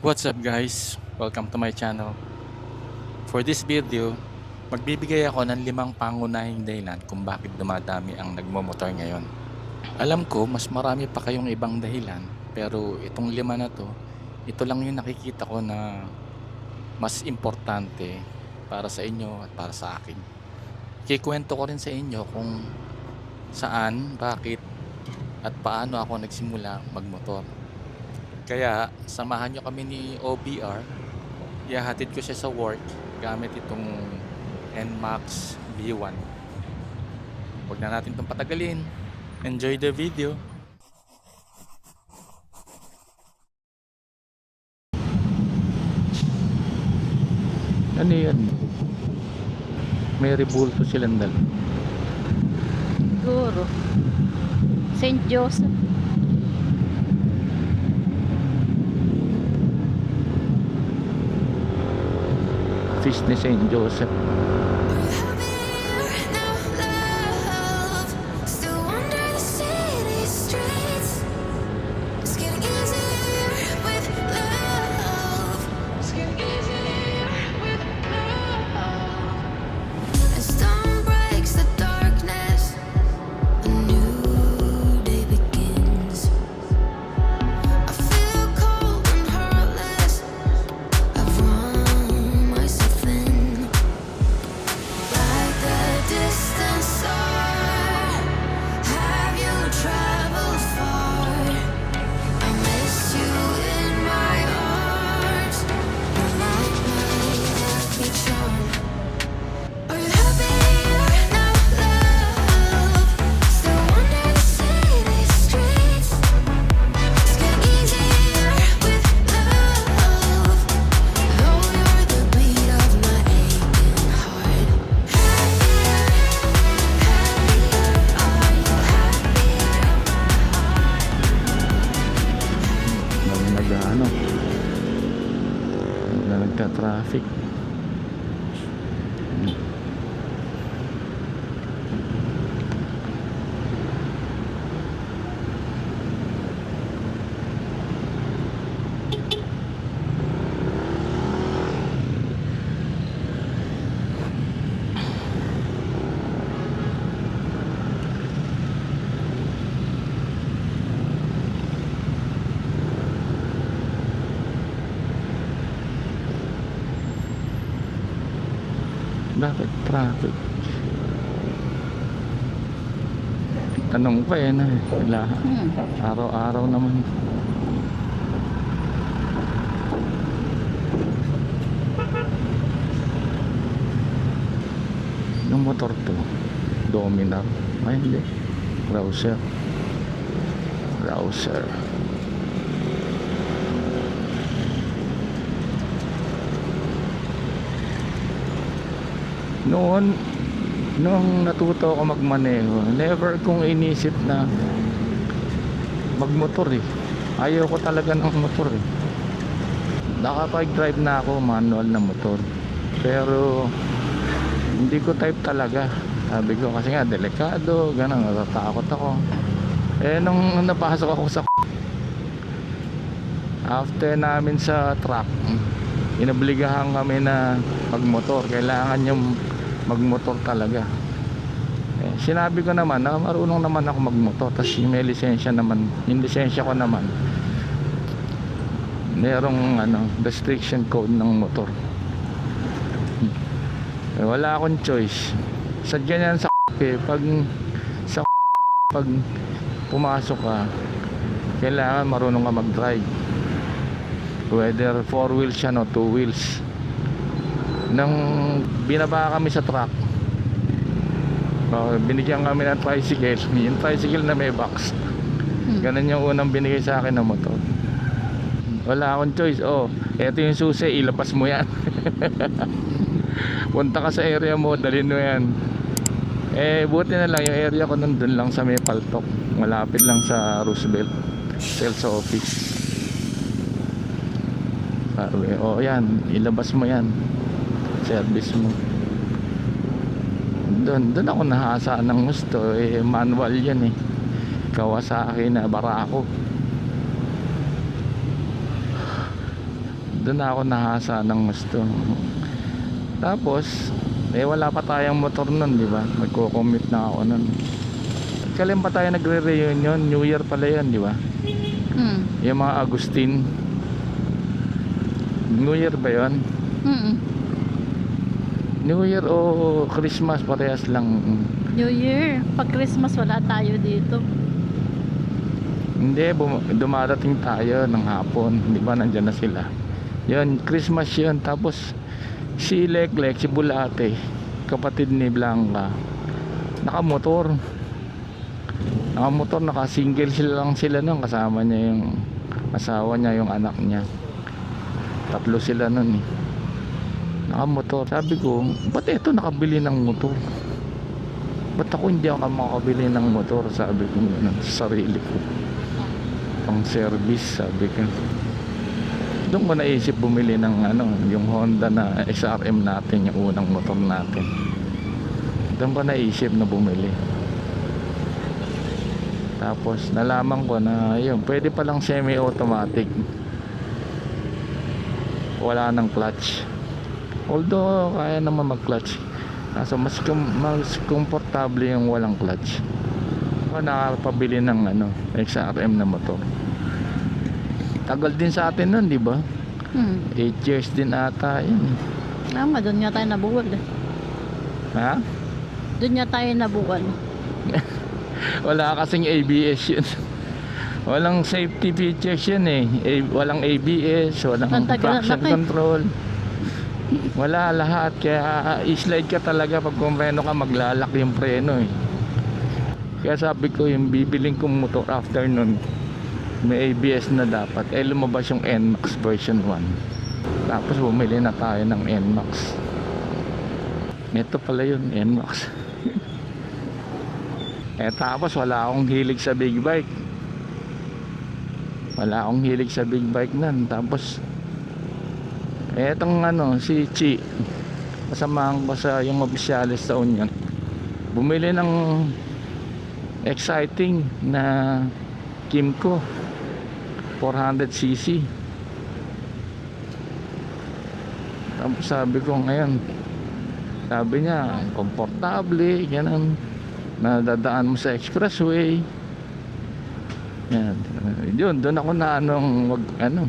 What's up guys? Welcome to my channel. For this video, magbibigay ako ng limang pangunahing dahilan kung bakit dumadami ang nagmomotor ngayon. Alam ko mas marami pa kayong ibang dahilan pero itong lima na to, ito lang yung nakikita ko na mas importante para sa inyo at para sa akin. Kikwento ko rin sa inyo kung saan, bakit at paano ako nagsimula magmotor. Kaya samahan nyo kami ni OBR. Ihahatid ko siya sa work gamit itong NMAX V1. Huwag na natin itong patagalin. Enjoy the video. Ano yan? May rebulto silang dala. Siguro. St. Joseph. Fish ni St. Joseph. Bakit traffic? Tanong pa eh na eh. Wala. Hmm. Araw-araw naman. Yung motor to, Dominar. Ay, hindi. Rouser. Rouser. Noon, nung natuto ako magmaneho, never kong inisip na magmotor eh. Ayaw ko talaga ng motor eh. Nakapag-drive na ako manual na motor. Pero hindi ko type talaga. Sabi ko kasi nga delikado, ganun, natatakot ako. Eh nung napasok ako sa after namin sa truck, inobligahan kami na magmotor. Kailangan yung magmotor talaga. Eh, sinabi ko naman na marunong naman ako magmotor. Tapos may lisensya naman. Yung lisensya ko naman, merong ano, restriction code ng motor. Eh, wala akong choice. Sadya niyan sa eh, pag sa pag pumasok ka, kailangan marunong ka mag-drive. Whether four wheels yan o two wheels. Nang binaba kami sa truck, oh, binigyan kami ng tricycle. Yung tricycle na may box. Ganun yung unang binigay sa akin ng motor. Wala akong choice. Oh, eto yung susi, ilapas mo yan. Punta ka sa area mo, dalhin mo yan. Eh, buti na lang yung area ko nandun lang sa may paltok. Malapit lang sa Roosevelt sales office. Sabi, oh yan, ilabas mo yan. Service mo. Doon, doon ako nahasa ng gusto. Eh, manual yan eh. Kawasaki na barako. Doon ako nahasa ng gusto. Tapos, eh wala pa tayong motor nun, di ba? Magko-commute na ako nun. Kailan pa tayo nagre-reunion? New Year pala yun, di ba? Hmm. Yung mga Agustin. New Year ba yun? Mm. New Year o Christmas parehas lang. New Year. Pag Christmas wala tayo dito. Hindi, dumadating tayo ng hapon. Di ba, nandyan na sila. Yun, Christmas yun. Tapos, si Leklek, si Bulate, kapatid ni Blanca, nakamotor. Nakamotor, naka-single sila lang sila nun. Kasama niya yung asawa niya, yung anak niya. Tatlo sila nun eh. Nakamotor. Sabi ko, ba't ito nakabili ng motor? Ba't ako hindi ako makabili ng motor? Sabi ko ganun sa sarili ko pang service sabi ko doon ko naisip bumili ng ano yung Honda na SRM natin yung unang motor natin doon ko naisip na bumili tapos nalaman ko na yun pwede palang semi automatic wala nang clutch. Although kaya naman mag clutch kaso mas, com- mas komportable yung walang clutch. Ako nakapabili ng ano XRM na motor. Tagal din sa atin nun di ba? Hmm. 8 years din ata yun. Tama, doon nga tayo nabuwal eh. ha? Doon nga tayo nabuwal. wala kasing ABS yun walang safety features yun eh. A- walang ABS walang Ang tagal traction kay- control. Wala lahat kaya i-slide ka talaga pag kumreno ka maglalak yung preno eh. Kaya sabi ko yung bibiling kong motor after nun may ABS na dapat. Eh lumabas yung NMAX version 1 tapos bumili na tayo ng NMAX ito pala yun NMAX eh tapos wala akong hilig sa big bike wala akong hilig sa big bike nan tapos etong ano si Chi. Kasamahan ko sa yung opisyalis sa Union. Bumili ng exciting na Kimco 400cc tapos sabi ko ngayon sabi niya komportable ganun. Nadadaan mo sa expressway yan. Yun doon ako na anong wag ano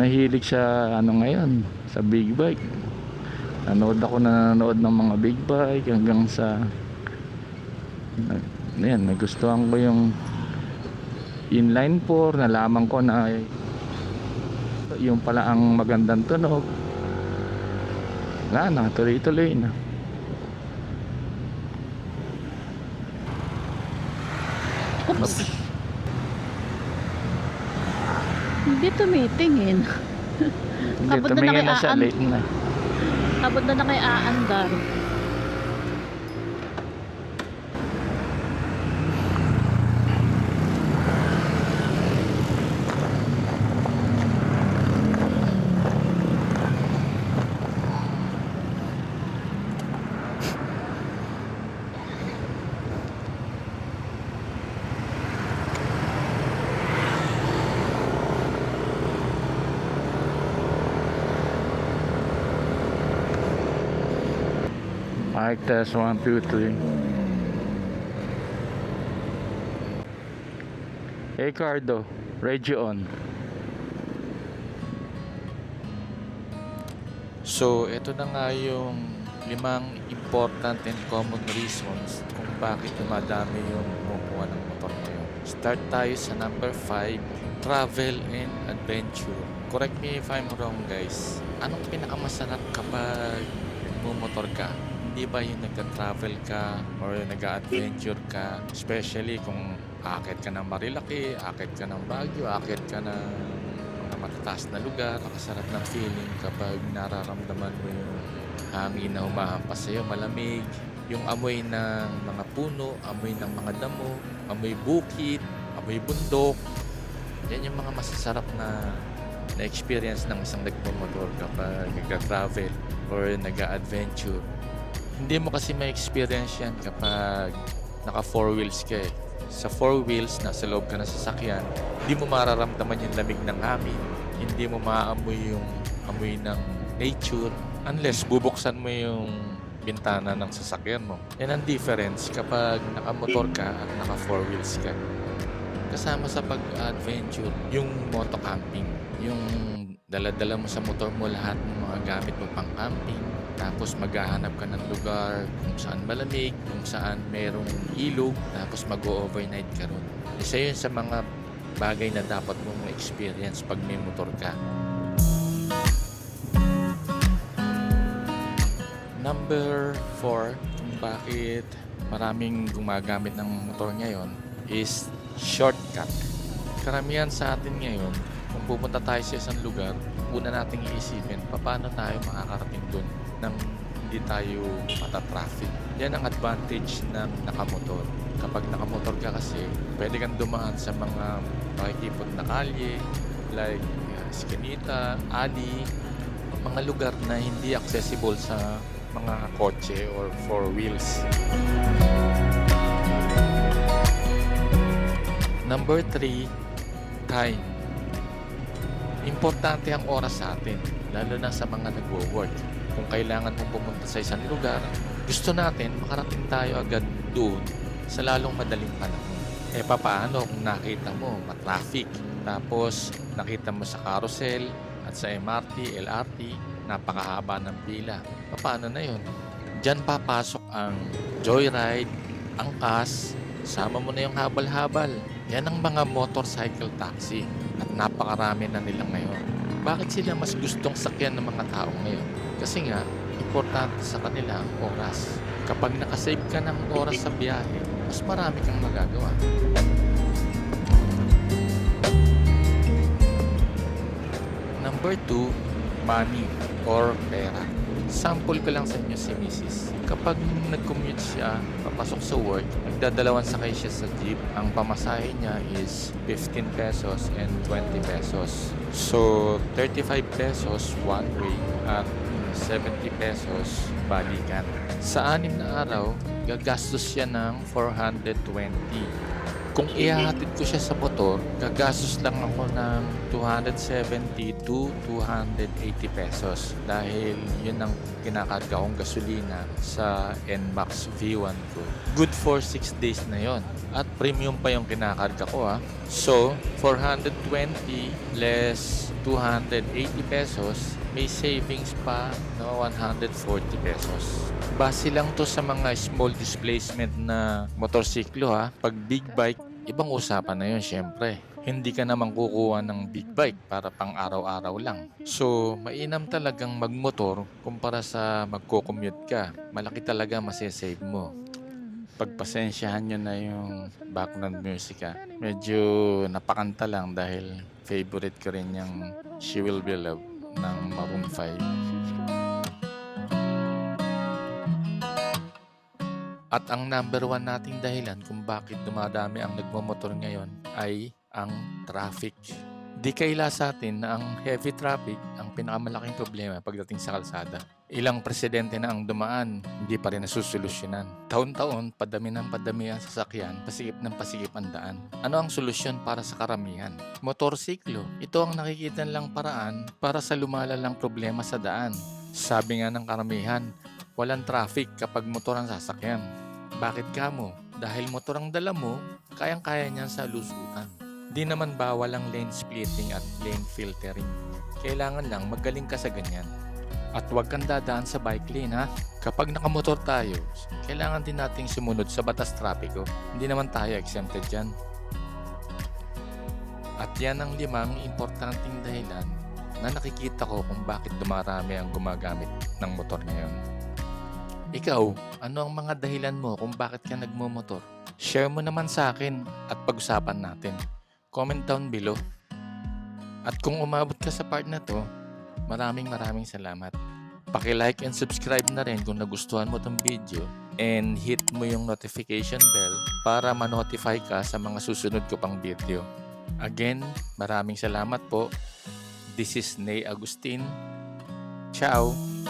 nahilig sa ano ngayon sa big bike. Nanood ako na nanood ng mga big bike hanggang sa yan nagustuhan ko yung inline 4 nalaman ko na yung pala ang magandang tunog. Wala na tuloy tuloy na Oops. Hindi tumitingin. hindi Abot na tumingin na siya nakiaan. late na Abot na na kay aandar. Mic test 1 2 3 Hey Cardo, radio on. So, ito na nga yung limang important and common reasons kung bakit dumadami yung kumukuha ng motor ngayon. Start tayo sa number 5, travel and adventure. Correct me if I'm wrong guys. Anong pinakamasarap kapag nagmumotor ka? Hindi ba yung nagka-travel ka or nag-adventure ka? Especially kung akit ka ng Marilaki, akit ka ng Baguio, akit ka ng mga matataas na lugar. Nakasarap ng feeling kapag nararamdaman mo yung hangin na humahampas sa'yo, malamig. Yung amoy ng mga puno, amoy ng mga damo, amoy bukid, amoy bundok. Yan yung mga masasarap na na experience ng isang nagmamotor kapag nagka-travel or nag-adventure. Hindi mo kasi may experience yan kapag naka four wheels ka eh. Sa four wheels, nasa loob ka ng sasakyan, hindi mo mararamdaman yung lamig ng hangin, hindi mo maaamoy yung amoy ng nature unless bubuksan mo yung bintana ng sasakyan mo. Yan ang difference kapag nakamotor ka at naka four wheels ka. Kasama sa pag-adventure, yung moto camping. Yung dala-dala mo sa motor mo lahat ng mga gamit mo pang camping. Tapos maghahanap ka ng lugar kung saan malamig, kung saan merong ilog. Tapos mag-overnight ka ron. Isa yun sa mga bagay na dapat mong experience pag may motor ka. Number 4, kung bakit maraming gumagamit ng motor ngayon is shortcut. Karamihan sa atin ngayon, kung pupunta tayo sa isang lugar, una nating iisipin, paano tayo makakarating dun nang hindi tayo matatraffic. Yan ang advantage ng nakamotor. Kapag nakamotor ka kasi, pwede kang dumaan sa mga makikipot na kalye, like uh, Eskinita, Ali, mga lugar na hindi accessible sa mga kotse or four wheels. Number 3, time. Importante ang oras sa atin, lalo na sa mga nagwo-work. Kung kailangan mong pumunta sa isang lugar, gusto natin makarating tayo agad doon sa lalong madaling panahon. Eh papaano kung nakita mo matraffic, tapos nakita mo sa carousel at sa MRT, LRT, napakahaba ng pila. Paano na yun? Diyan papasok ang joyride, angkas, sama mo na yung habal-habal. Yan ang mga motorcycle taxi at napakarami na nila ngayon. Bakit sila mas gustong sakyan ng mga tao ngayon? Kasi nga, importante sa kanila ang oras. Kapag nakasave ka ng oras sa biyahe, mas marami kang magagawa. Number two, money or pera. Sample ko lang sa inyo si Mrs. Kapag nag-commute siya, papasok sa work, nagdadalawan sakay siya sa jeep. Ang pamasahe niya is 15 pesos and 20 pesos. So, 35 pesos one way at 70 pesos balikan. Sa anim na araw, gagastos siya ng 420. Kung ihahatid ko siya sa motor, gagastos lang ako ng 270 to 280 pesos dahil yun ang kinakarga kong gasolina sa NMAX V1 ko. Good for 6 days na yon at premium pa yung kinakarga ko ha. So, 420 less 280 pesos, may savings pa na 140 pesos. Base lang to sa mga small displacement na motorsiklo ha. Pag big bike, ibang usapan na yun syempre. Hindi ka naman kukuha ng big bike para pang araw-araw lang. So, mainam talagang magmotor kumpara sa magko-commute ka. Malaki talaga masasave mo. Pagpasensyahan nyo na yung background music ha. Medyo napakanta lang dahil favorite ko rin yung She Will Be Loved ng Maroon 5. At ang number one nating dahilan kung bakit dumadami ang nagmamotor ngayon ay ang traffic. Di kaila sa atin na ang heavy traffic ang pinakamalaking problema pagdating sa kalsada. Ilang presidente na ang dumaan, hindi pa rin nasusolusyonan. Taon-taon, padami ng padami ang sasakyan, pasikip ng pasikip ang daan. Ano ang solusyon para sa karamihan? Motorsiklo. Ito ang nakikita lang paraan para sa lumalalang problema sa daan. Sabi nga ng karamihan, walang traffic kapag motor ang sasakyan. Bakit ka mo? Dahil motor ang dala mo, kayang-kaya niyan sa lusutan. Di naman bawal ang lane splitting at lane filtering. Kailangan lang magaling ka sa ganyan. At huwag kang dadaan sa bike lane ha. Kapag nakamotor tayo, kailangan din nating sumunod sa batas trapiko. Hindi naman tayo exempted dyan. At yan ang limang importanteng dahilan na nakikita ko kung bakit dumarami ang gumagamit ng motor ngayon. Ikaw, ano ang mga dahilan mo kung bakit ka nagmumotor? Share mo naman sa akin at pag-usapan natin. Comment down below. At kung umabot ka sa part na to, maraming maraming salamat. Paki-like and subscribe na rin kung nagustuhan mo tong video and hit mo yung notification bell para ma-notify ka sa mga susunod ko pang video. Again, maraming salamat po. This is Ney Agustin. Ciao!